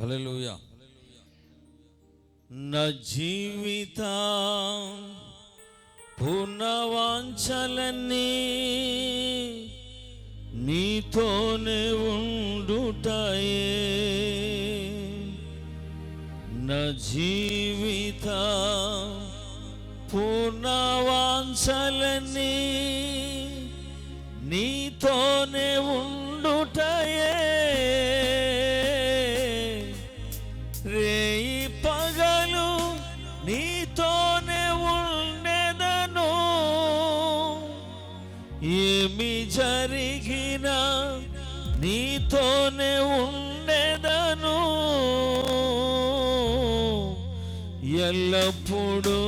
Hallelujah నా జీవిత పూర్ణవాంఛలన్నీ నీతోనే ఉండుటయే. నా జీవిత పూర్ణవాంఛలన్నీ నీతోనే ఉండు జరిగిన నీతోనే ఉండేదను. ఎల్లప్పుడూ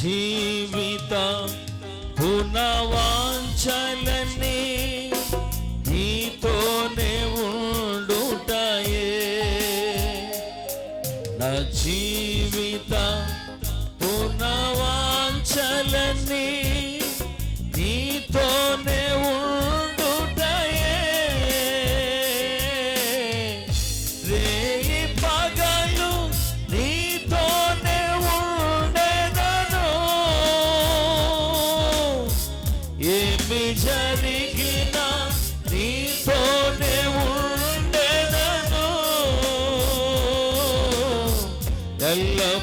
జీవిత పునవాంచలనే hello.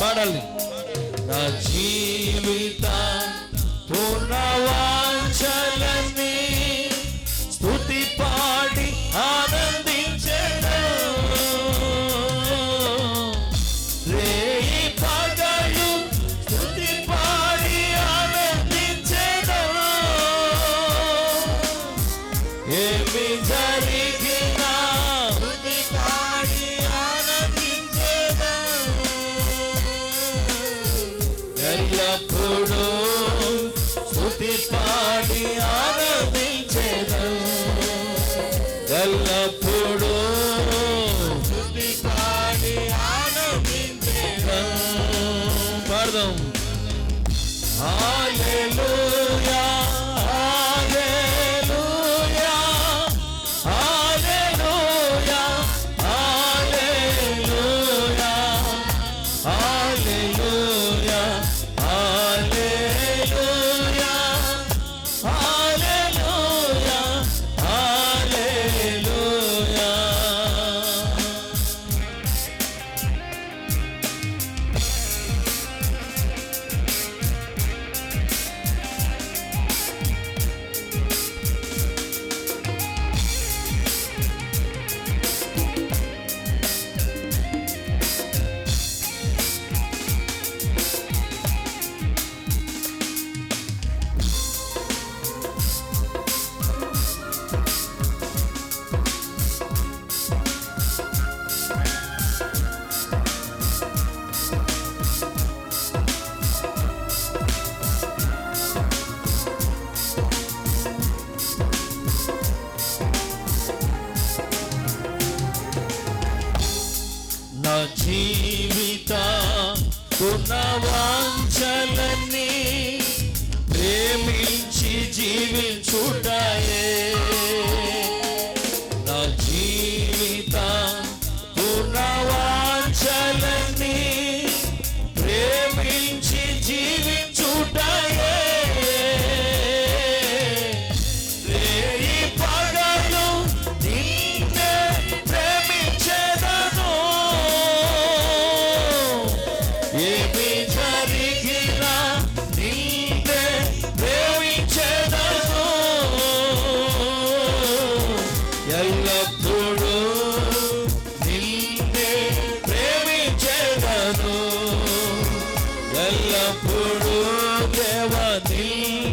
పాడాలి. నా జీవిత ఎల్లప్పుడూ தேவனில்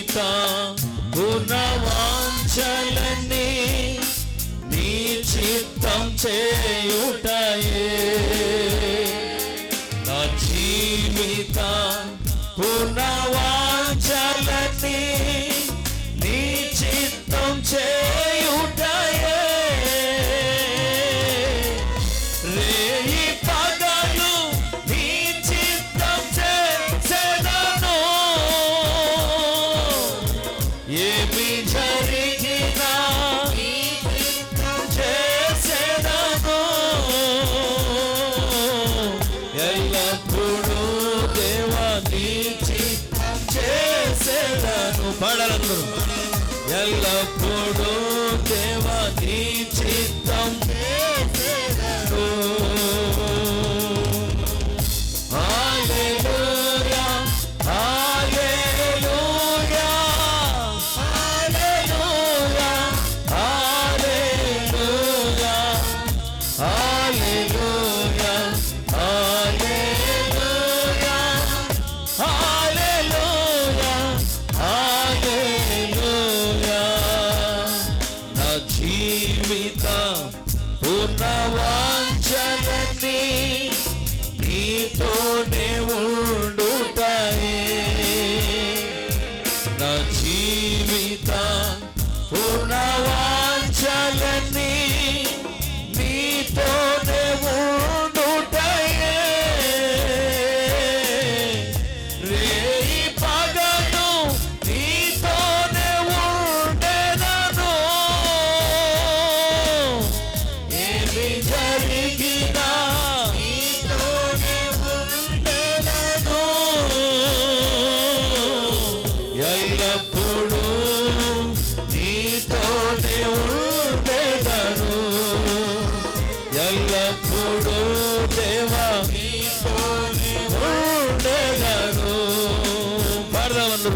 జీవిత గుణవాంఛలని నీ చిత్తం చేయుటయే. love. Na jivita Purnava ఎల్లప్పుడూ దేవా ఉండగను పాడదామన్నారు